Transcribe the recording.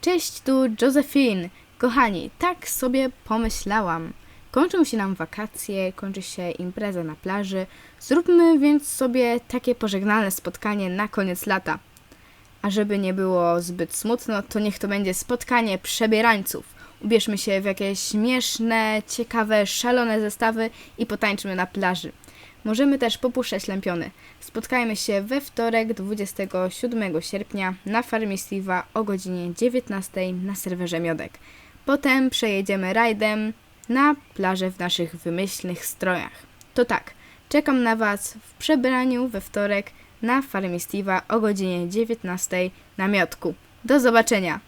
Cześć, tu Josephine. Kochani, tak sobie pomyślałam. Kończą się nam wakacje, kończy się impreza na plaży. Zróbmy więc sobie takie pożegnalne spotkanie na koniec lata. A żeby nie było zbyt smutno, to niech to będzie spotkanie przebierańców. Ubierzmy się w jakieś śmieszne, ciekawe, szalone zestawy i potańczmy na plaży. Możemy też popuszczać lampiony. Spotkajmy się we wtorek 27 sierpnia na Farmie Steve'a o godzinie 19 na serwerze Miodek. Potem przejedziemy rajdem na plażę w naszych wymyślnych strojach. To tak, czekam na Was w przebraniu we wtorek na Farmie Steve'a o godzinie 19 na Miodku. Do zobaczenia!